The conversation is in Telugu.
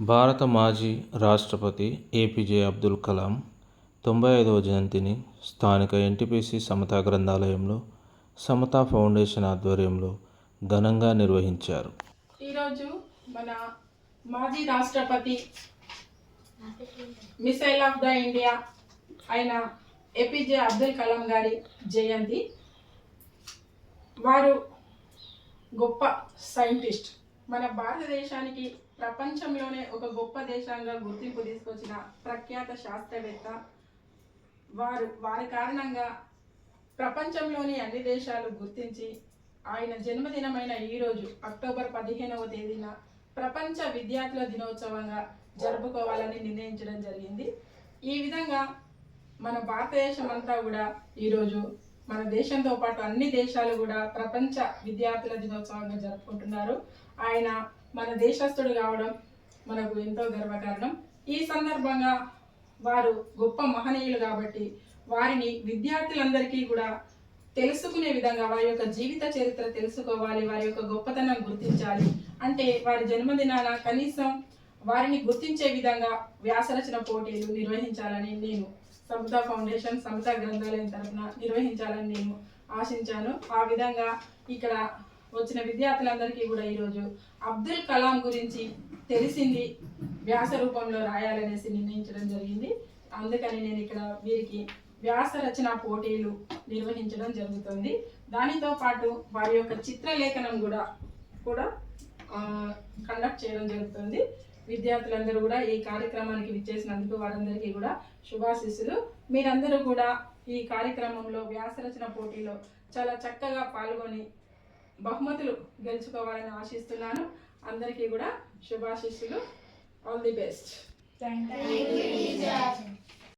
భారత మాజీ రాష్ట్రపతి ఏపీజే అబ్దుల్ కలాం తొంభై ఐదవ జయంతిని స్థానిక ఎన్టీపీసీ సమతా గ్రంథాలయంలో సమతా ఫౌండేషన్ ఆధ్వర్యంలో ఘనంగా నిర్వహించారు. ఈరోజు మన మాజీ రాష్ట్రపతి మిసైల్ ఆఫ్ ద ఇండియా అయిన ఏపీజే అబ్దుల్ కలాం గారి జయంతి. వారు గొప్ప సైంటిస్ట్. మన భారతదేశానికి ప్రపంచంలోనే ఒక గొప్ప దేశంగా గుర్తింపు తీసుకొచ్చిన ప్రఖ్యాత శాస్త్రవేత్త. వారు వారి కారణంగా ప్రపంచంలోని అన్ని దేశాలు గుర్తించి ఆయన జన్మదినమైన ఈ రోజు అక్టోబర్ పదిహేనవ తేదీన ప్రపంచ విద్యార్థుల దినోత్సవంగా జరుపుకోవాలని నిర్ణయించడం జరిగింది. ఈ విధంగా మన భారతదేశం అంతా కూడా ఈరోజు మన దేశంతో పాటు అన్ని దేశాలు కూడా ప్రపంచ విద్యార్థుల దినోత్సవంగా జరుపుకుంటున్నారు. ఆయన మన దేశస్థుడు కావడం మనకు ఎంతో గర్వకారణం. ఈ సందర్భంగా వారు గొప్ప మహనీయులు కాబట్టి వారిని విద్యార్థులందరికీ కూడా తెలుసుకునే విధంగా వారి యొక్క జీవిత చరిత్ర తెలుసుకోవాలి వారి యొక్క గొప్పతనం గుర్తించాలి. అంటే వారి జన్మదినాన కనీసం వారిని గుర్తించే విధంగా వ్యాసరచన పోటీలు నిర్వహించాలని నేను సమత ఫౌండేషన్ సమత గ్రంథాలయం తరఫున నిర్వహించాలని నేను ఆశించాను. ఆ విధంగా ఇక్కడ వచ్చిన విద్యార్థులందరికీ కూడా ఈరోజు అబ్దుల్ కలాం గురించి తెలిసింది వ్యాస రూపంలో రాయాలనేసి నిర్ణయించడం జరిగింది. అందుకని నేను ఇక్కడ వీరికి వ్యాస రచన పోటీలు నిర్వహించడం జరుగుతుంది. దానితో పాటు వారి యొక్క చిత్రలేఖనం కూడా కూడా కండక్ట్ చేయడం జరుగుతుంది. విద్యార్థులందరూ కూడా ఈ కార్యక్రమానికి విచ్చేసినందుకు వారందరికీ కూడా శుభాశీస్సులు. మీరందరూ కూడా ఈ కార్యక్రమంలో వ్యాసరచన పోటీలో చాలా చక్కగా పాల్గొని బహుమతులు గెలుచుకోవాలని ఆశిస్తున్నాను. అందరికీ కూడా శుభాశీస్సులు. All the best thank you.